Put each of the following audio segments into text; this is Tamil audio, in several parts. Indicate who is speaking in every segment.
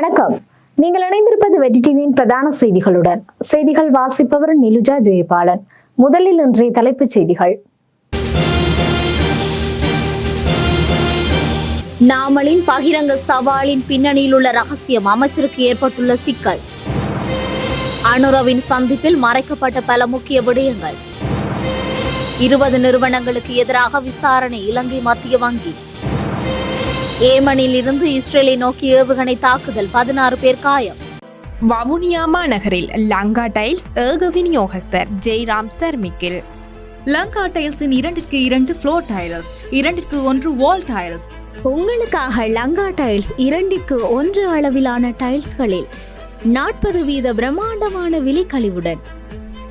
Speaker 1: வணக்கம். நீங்கள் இணைந்திருப்பது வெற்றி டிவியின் பிரதான செய்திகளுடன். செய்திகள் வாசிப்பவர் நிலுஜா ஜெயபாலன். முதலில் இன்றைய தலைப்புச் செய்திகள்.
Speaker 2: நாமலின் பகிரங்க சவாலின் பின்னணியில் உள்ள ரகசியம் அமைச்சருக்கு ஏற்பட்டுள்ள சிக்கல். அனுரவின் சந்திப்பில் மறைக்கப்பட்ட பல முக்கிய விடயங்கள். இருபது நிறுவனங்களுக்கு எதிராக விசாரணை இலங்கை மத்திய வங்கி. ஏமனில் இருந்து இஸ்ரேலை நோக்கி ஏவுகணை தாக்குதல் பதினாறு பேர் காயம்.
Speaker 3: வவுனியா மாநகரில் லங்கா டைல்ஸ் ஏக விநியோகஸ்தர் ஜெய்ராம் சர்மிக்கில்.
Speaker 4: லங்கா டைல்ஸின் இரண்டிற்கு இரண்டு ஃப்ளோர் டைல்ஸ் இரண்டிற்கு ஒன்று வால் டைல்ஸ்
Speaker 5: உங்களுக்காக லங்கா டைல்ஸ் இரண்டிற்கு ஒன்று அளவிலான டைல்ஸ்களில் நாற்பது வீத பிரம்மாண்டமான விலைக்கழிவுடன்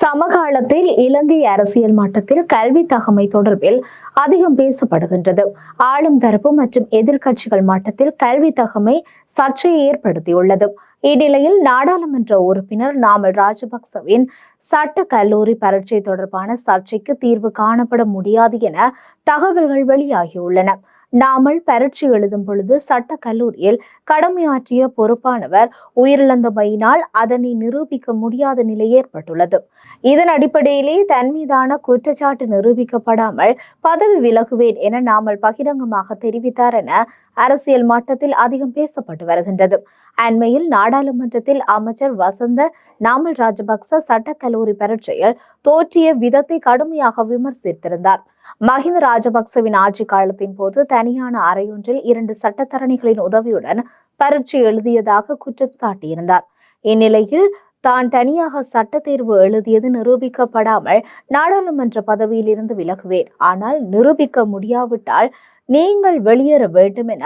Speaker 1: சமகாலத்தில் இலங்கை அரசியல் மட்டத்தில் கல்வி தகமை தொடர்பில் அதிகம் பேசப்படுகின்றது. ஆளும் தரப்பு மற்றும் எதிர்கட்சிகள் மட்டத்தில் கல்வி தகமை சர்ச்சையை ஏற்படுத்தியுள்ளது. இந்நிலையில் நாடாளுமன்ற உறுப்பினர் நாமல் ராஜபக்சவின் சட்ட கல்லூரி பரீட்சை தொடர்பான சர்ச்சைக்கு தீர்வு காணப்பட முடியாது என தகவல்கள் வெளியாகியுள்ளன. நாமல் பரீட்சை எழுதும் பொழுது சட்ட கல்லூரியில் கடமையாற்றிய பொறுப்பானவர் உயிரிழந்தமையினால் அதனை நிரூபிக்க முடியாத நிலை ஏற்பட்டுள்ளது. இதன் அடிப்படையிலே தன் மீதான குற்றச்சாட்டு நிரூபிக்கப்படாமல் பதவி விலகுவேன் என நாமல் பகிரங்கமாக தெரிவித்தார் என அரசியல் மட்டத்தில் அதிகம் பேசப்பட்டு வருகின்றது. அண்மையில் நாடாளுமன்றத்தில் அமைச்சர் வசந்த நாமல் ராஜபக்ச சட்டக்கல்லூரி பரீட்சையில் தோற்றிய விதத்தை கடுமையாக விமர்சித்திருந்தார். மஹிந்த ராஜபக்சவின் ஆட்சி காலத்தின் போது தனியான அறையொன்றில் இரண்டு சட்டத்தரணிகளின் உதவியுடன் பரீட்சை எழுதியதாக குற்றம் சாட்டியிருந்தார். இந்நிலையில் தான் தனியாக சட்ட தேர்வு எழுதியது நிரூபிக்கப்படாமல் நாடாளுமன்ற பதவியில் இருந்து விலகுவேன். ஆனால் நிரூபிக்க முடியாவிட்டால் நீங்கள் வெளியேற வேண்டும் என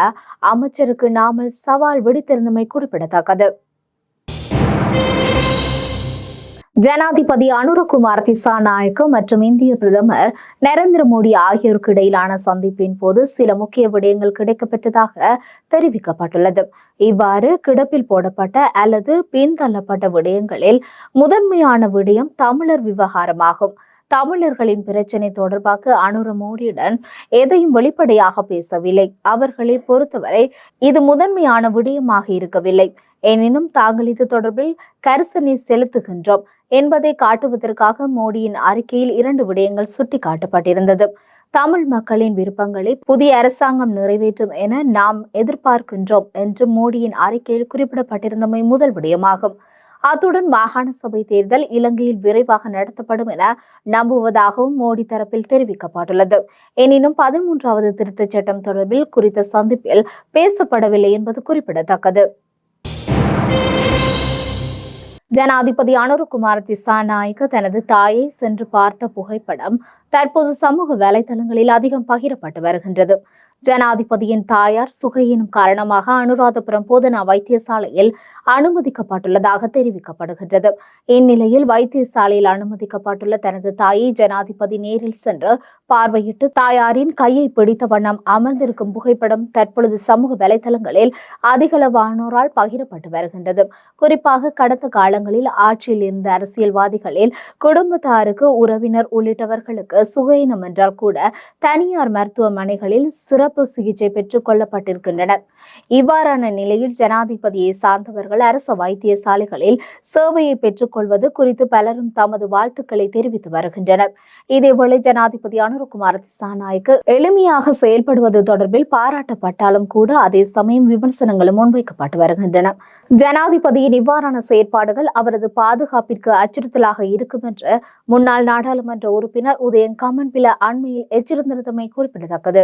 Speaker 1: அமைச்சருக்கு நாமல் சவால் விடுத்திருந்தமை குறிப்பிடத்தக்கது. ஜனாதிபதி அனுரகுமார் திசாநாயக்க மற்றும் இந்திய பிரதமர் நரேந்திர மோடி ஆகியோருக்கு இடையிலான சந்திப்பின் போது சில முக்கிய விடயங்கள் கிடைக்கப்பெற்றதாக தெரிவிக்கப்பட்டுள்ளது. இவ்வாறு கிடப்பில் போடப்பட்ட அல்லது பின்தள்ளப்பட்ட விடயங்களில் முதன்மையான விடயம் தமிழர் விவகாரமாகும். தமிழர்களின் பிரச்சனை தொடர்பாக அனுர மோடியுடன் எதையும் வெளிப்படையாக பேசவில்லை. அவர்களை பொறுத்தவரை இது முதன்மையான விடயமாக இருக்கவில்லை. எனினும் தாங்கள் இது தொடர்பில் கரிசனை செலுத்துகின்றோம் என்பதை காட்டுவதற்காக மோடியின் அறிக்கையில் இரண்டு விடயங்கள் சுட்டிக்காட்டப்பட்டிருந்தது. தமிழ் மக்களின் விருப்பங்களை புதிய அரசாங்கம் நிறைவேற்றும் என நாம் எதிர்பார்க்கின்றோம் என்று மோடியின் அறிக்கையில் குறிப்பிடப்பட்டிருந்தமை முதல் விடயமாகும். அத்துடன் மாகாண சபை தேர்தல் இலங்கையில் விரைவாக நடத்தப்படும் என நம்புவதாகவும் மோடி தரப்பில் தெரிவிக்கப்பட்டுள்ளது. எனினும் பதிமூன்றாவது திருத்தச் சட்டம் தொடர்பில் குறித்த சந்திப்பில் பேசப்படவில்லை என்பது குறிப்பிடத்தக்கது. ஜனாதிபதி அனுருகுமார் திசாநாயக்க தனது தாயை சென்று பார்த்த புகைப்படம் தற்போது சமூக வலைதளங்களில் அதிகம் பகிரப்பட்டு வருகின்றது. ஜனாதிபதியின் தாயார் சுகையினும் காரணமாக அனுராதபுரம் போதனா வைத்தியசாலையில் அனுமதிக்கப்பட்டுள்ளதாக தெரிவிக்கப்படுகின்றது. இந்நிலையில் வைத்தியசாலையில் அனுமதிக்கப்பட்டுள்ள தனது தாயை ஜனாதிபதி நேரில் சென்று பார்வையிட்டு தாயாரின் கையை பிடித்த வண்ணம் அமர்ந்திருக்கும் புகைப்படம் தற்பொழுது சமூக வலைதளங்களில் அதிகளவானோரால் பகிரப்பட்டு வருகின்றது. குறிப்பாக கடந்த காலங்களில் ஆட்சியில் இருந்த அரசியல்வாதிகளில் குடும்பத்தாருக்கு உறவினர் உள்ளிட்டவர்களுக்கு சுகையினம் என்றால் கூட தனியார் மருத்துவமனைகளில் சிறப்பு சிகிச்சை பெற்றுக் கொள்ளப்பட்டிருக்கின்றனர். இவ்வாறான நிலையில் ஜனாதிபதியை சார்ந்தவர்கள் அரசு வைத்தியசாலைகளில் சேவையை பெற்றுக்கொள்வது குறித்து பலரும் தமது வாழ்த்துக்களை தெரிவித்து வருகின்றனர். இதேவேளை ஜனாதிபதி அனுரகுமார் திசாநாயக்கு எளிமையாக செயல்படுவது தொடர்பில் பாராட்டப்பட்டாலும் கூட அதே சமயம் விமர்சனங்களும் முன்வைக்கப்பட்டு வருகின்றன. ஜனாதிபதியின் இவ்வாறான செயற்பாடுகள் அவரது பாதுகாப்பிற்கு அச்சுறுத்தலாக இருக்கும் என்று முன்னாள் நாடாளுமன்ற உறுப்பினர் உதயன் கமன்பில அண்மையில் எச்சரித்திருந்தமை குறிப்பிடத்தக்கது.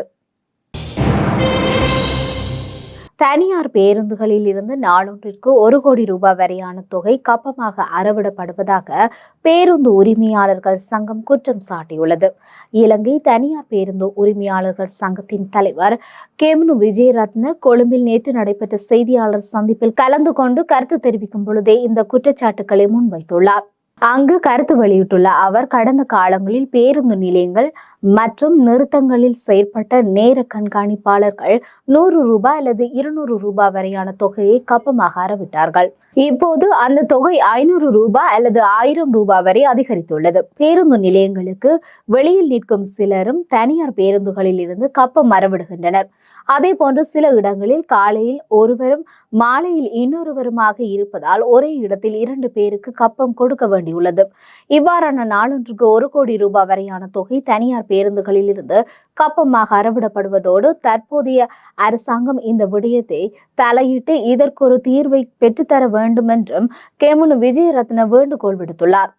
Speaker 1: தனியார் பேருந்துகளில் இருந்து நாளொன்றிற்கு ஒரு கோடி ரூபாய் வரையான தொகை கப்பமாக அறவிடப்படுவதாக பேருந்து உரிமையாளர்கள் சங்கம் குற்றம் சாட்டியுள்ளது. இலங்கை தனியார் பேருந்து உரிமையாளர்கள் சங்கத்தின் தலைவர் கேமனு விஜயரத்ன கொழும்பில் நேற்று நடைபெற்ற செய்தியாளர் சந்திப்பில் கலந்து கொண்டு கருத்து தெரிவிக்கும் பொழுதே இந்த குற்றச்சாட்டுக்களை முன்வைத்துள்ளார். அங்கு கருத்து வெளியிட்டுள்ள அவர் கடந்த காலங்களில் பேருந்து நிலையங்கள் மற்றும் நிறுத்தங்களில் செயற்பட்ட நேர கண்காணிப்பாளர்கள் நூறு ரூபாய் அல்லது இருநூறு ரூபாய் வரையான தொகையை கப்பமாக அறவிட்டார்கள். இப்போது அந்த தொகை ஐநூறு ரூபாய் அல்லது ஆயிரம் ரூபாய் வரை அதிகரித்துள்ளது. பேருந்து நிலையங்களுக்கு வெளியில் நிற்கும் சிலரும் தனியார் பேருந்துகளில் இருந்து கப்பம் மறவிடுகின்றனர் அதே போன்று சில இடங்களில் காலையில் ஒருவரும் மாலையில் இன்னொருவருமாக இருப்பதால் ஒரே இடத்தில் இரண்டு பேருக்கு கப்பம் கொடுக்க வேண்டியுள்ளது. இவ்வாறான நாளொன்றுக்கு ஒரு கோடி ரூபாய் வரையான தொகை தனியார் பேருந்துகளில் இருந்து கப்பமாக அறவிடப்படுவதோடு தற்போதைய அரசாங்கம் இந்த விடயத்தை தலையிட்டு இதற்கொரு தீர்வை பெற்றுத்தர வேண்டும் என்றும் கேமுனு விஜயரத்ன வேண்டுகோள் விடுத்துள்ளார்.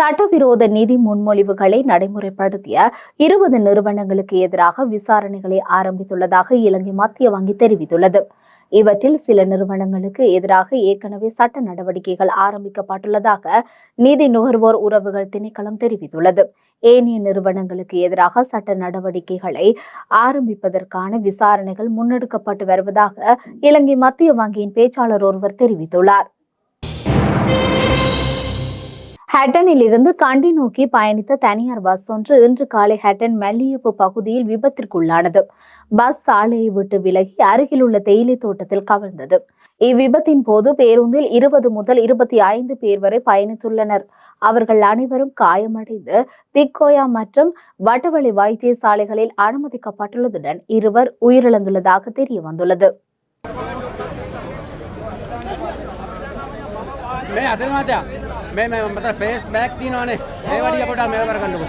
Speaker 1: சட்டவிரோத நிதி முன்மொழிவுகளை நடைமுறைப்படுத்திய இருபது நிறுவனங்களுக்கு எதிராக விசாரணைகளை ஆரம்பித்துள்ளதாக இலங்கை மத்திய வங்கி தெரிவித்துள்ளது. இவற்றில் சில நிறுவனங்களுக்கு எதிராக ஏற்கனவே சட்ட நடவடிக்கைகள் ஆரம்பிக்கப்பட்டுள்ளதாக நீதி நுகர்வோர் உறவுகள் திணைக்களம் தெரிவித்துள்ளது. ஏனைய நிறுவனங்களுக்கு எதிராக சட்ட நடவடிக்கைகளை ஆரம்பிப்பதற்கான விசாரணைகள் முன்னெடுக்கப்பட்டு வருவதாக இலங்கை மத்திய வங்கியின் பேச்சாளர் ஒருவர் தெரிவித்துள்ளார். ஹட்டனில் இருந்து கண்டி நோக்கி பயணித்த தனியார் பஸ் ஒன்று இன்று காலை ஹட்டன் மல்லியப்பு பகுதியில் விபத்திற்குள்ளானது. பஸ் சாலையை விட்டு விலகி அருகிலுள்ள தேயிலை தோட்டத்தில் கவிழ்ந்தது. இவ்விபத்தின் போது பேருந்தில் இருபது முதல் இருபத்தி ஐந்து பேர் வரை பயணித்துள்ளனர். அவர்கள் அனைவரும் காயமடைந்து திக்கோயா மற்றும் வட்டவழி வைத்தியசாலைகளில் அனுமதிக்கப்பட்டுள்ளதுடன் இருவர் உயிரிழந்துள்ளதாக தெரிய வந்துள்ளது
Speaker 6: मैं මේ මේ මත ෆේස් බෑක් තියනවානේ ඒ වඩිය පොඩා මේව කරගන්නකො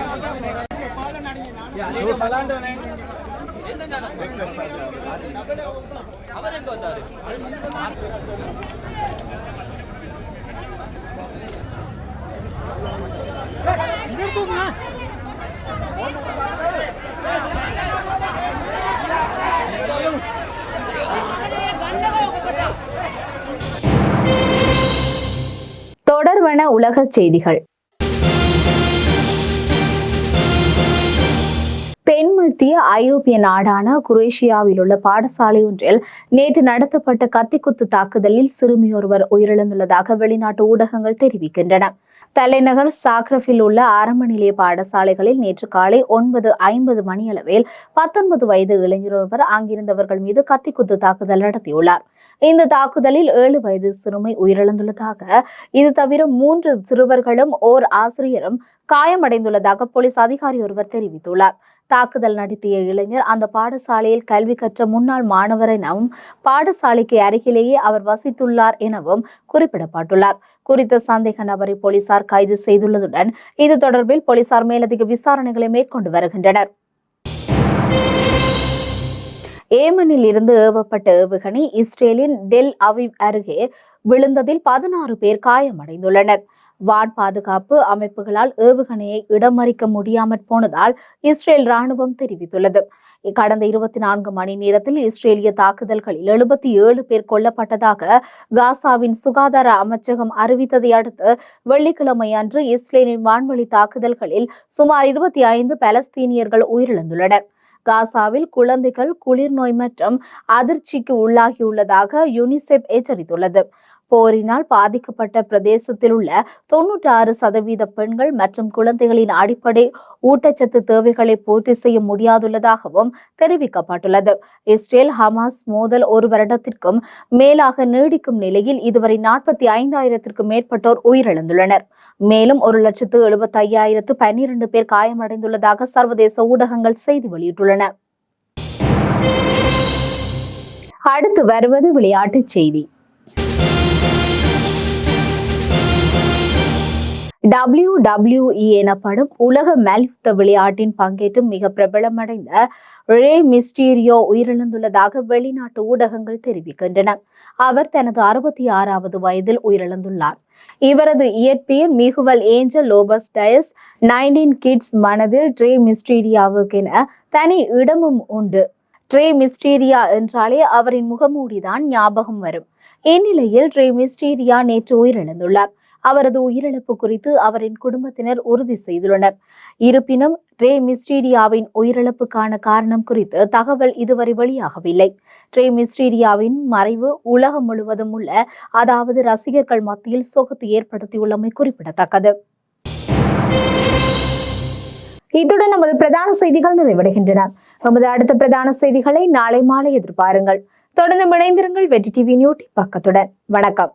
Speaker 1: தொடர்வன உலக செய்திகள். தென்மத்திய ஐரோப்பிய நாடான குரேஷியாவில் உள்ள பாடசாலை ஒன்றில் நேற்று நடத்தப்பட்ட கத்திக்குத்து தாக்குதலில் சிறுமியொருவர் உயிரிழந்துள்ளதாக வெளிநாட்டு ஊடகங்கள் தெரிவிக்கின்றன. தலைநகர் சாக்ரஃபில் உள்ள ஆரம்ப நிலைய பாடசாலைகளில் நேற்று காலை ஒன்பது ஐம்பது மணியளவில் பத்தொன்பது வயது இளைஞர் ஒருவர் அங்கிருந்தவர்கள் மீது கத்திக்குத்து தாக்குதல் நடத்தியுள்ளார். இந்த தாக்குதலில் ஏழு வயது சிறுமி உயிரிழந்துள்ளதாக இது தவிர மூன்று சிறுவர்களும் ஓர் ஆசிரியரும் காயமடைந்துள்ளதாக போலீஸ் அதிகாரி ஒருவர் தெரிவித்துள்ளார். தாக்குதல் நடத்திய இளைஞர் அந்த பாடசாலையில் கல்வி கற்ற முன்னாள் மாணவர் எனவும் பாடசாலைக்கு அருகிலேயே அவர் வசித்துள்ளார் எனவும் குறிப்பிடப்பட்டுள்ளார். குறித்த சந்தேக நபரை போலீசார் கைது செய்துள்ளதுடன் இது தொடர்பில் போலீசார் மேலதிக விசாரணைகளை மேற்கொண்டு வருகின்றனர். ஏமனில் இருந்து ஏவப்பட்ட ஏவுகணை இஸ்ரேலின் டெல் அவிவ் அருகே விழுந்ததில் பதினாறு பேர் காயமடைந்துள்ளனர். வான் பாதுகாப்பு அமைப்புகளால் ஏவுகணையை இடமறிக்க முடியாமற் போனதால் இஸ்ரேல் ராணுவம் தெரிவித்துள்ளது. கடந்த இருபத்தி நான்கு மணி நேரத்தில் இஸ்ரேலிய தாக்குதல்களில் எழுபத்தி ஏழு பேர் கொல்லப்பட்டதாக காசாவின் சுகாதார அமைச்சகம் அறிவித்ததை அடுத்து வெள்ளிக்கிழமை அன்று இஸ்ரேலின் வான்வழி தாக்குதல்களில் சுமார் இருபத்தி ஐந்து பலஸ்தீனியர்கள் உயிரிழந்துள்ளனர். காசாவில் குழந்தைகள் குளிர் நோய் மற்றும் அதிர்ச்சிக்கு உள்ளாகியுள்ளதாக யுனிசெப் எச்சரித்துள்ளது. போரினால் பாதிக்கப்பட்ட பிரதேசத்தில் உள்ள தொன்னூற்றி ஆறு சதவீத பெண்கள் மற்றும் குழந்தைகளின் அடிப்படை ஊட்டச்சத்து தேவைகளை பூர்த்தி செய்ய முடியாதுள்ளதாகவும் தெரிவிக்கப்பட்டுள்ளது. இஸ்ரேல் ஹமாஸ் மோதல் ஒரு வருடத்திற்கும் மேலாக நீடிக்கும் நிலையில் இதுவரை நாற்பத்தி ஐந்தாயிரத்திற்கும் மேற்பட்டோர் உயிரிழந்துள்ளனர். மேலும் ஒரு லட்சத்து எழுபத்தி ஐயாயிரத்து பன்னிரண்டு பேர் காயமடைந்துள்ளதாக சர்வதேச ஊடகங்கள் செய்தி வெளியிட்டுள்ளன. அடுத்து வருவது விளையாட்டுச் செய்தி. WWE எனப்படும் உலக மல்யுத்த விளையாட்டின் பங்கேற்றும் மிக பிரபலமடைந்த ரே மிஸ்டீரியோ உயிரிழந்துள்ளதாக வெளிநாட்டு ஊடகங்கள் தெரிவிக்கின்றன. அவர் தனது அறுபத்தி ஆறாவது வயதில் உயிரிழந்துள்ளார். இவரது இயற்பெயர் Miguel Angel Lopez Diaz nineteen kids மனதில் ட்ரே மிஸ்டீரியாவுக்கென தனி இடமும் உண்டு. ட்ரே மிஸ்டீரியா என்றாலே அவரின் முகமூடிதான் ஞாபகம் வரும். இந்நிலையில் ட்ரே மிஸ்டீரியா நேற்று உயிரிழந்துள்ளார். அவரது உயிரிழப்பு குறித்து அவரின் குடும்பத்தினர் உறுதி செய்துள்ளனர். இருப்பினும் ரே மிஸ்டீரியாவின் உயிரிழப்புக்கான காரணம் குறித்து தகவல் இதுவரை வெளியாகவில்லை. ரே மிஸ்டீரியாவின் மறைவு உலகம் முழுவதும் உள்ள அதாவது ரசிகர்கள் மத்தியில் சோகத்தை ஏற்படுத்தியுள்ளமை குறிப்பிடத்தக்கது. இத்துடன் நமது பிரதான செய்திகள் நிறைவடைகின்றன. நமது அடுத்த பிரதான செய்திகளை நாளை மாலை எதிர்பாருங்கள். தொடர்ந்து இணைந்திருங்கள் வெற்றி டிவி நியூட்டி பக்கத்துடன். வணக்கம்.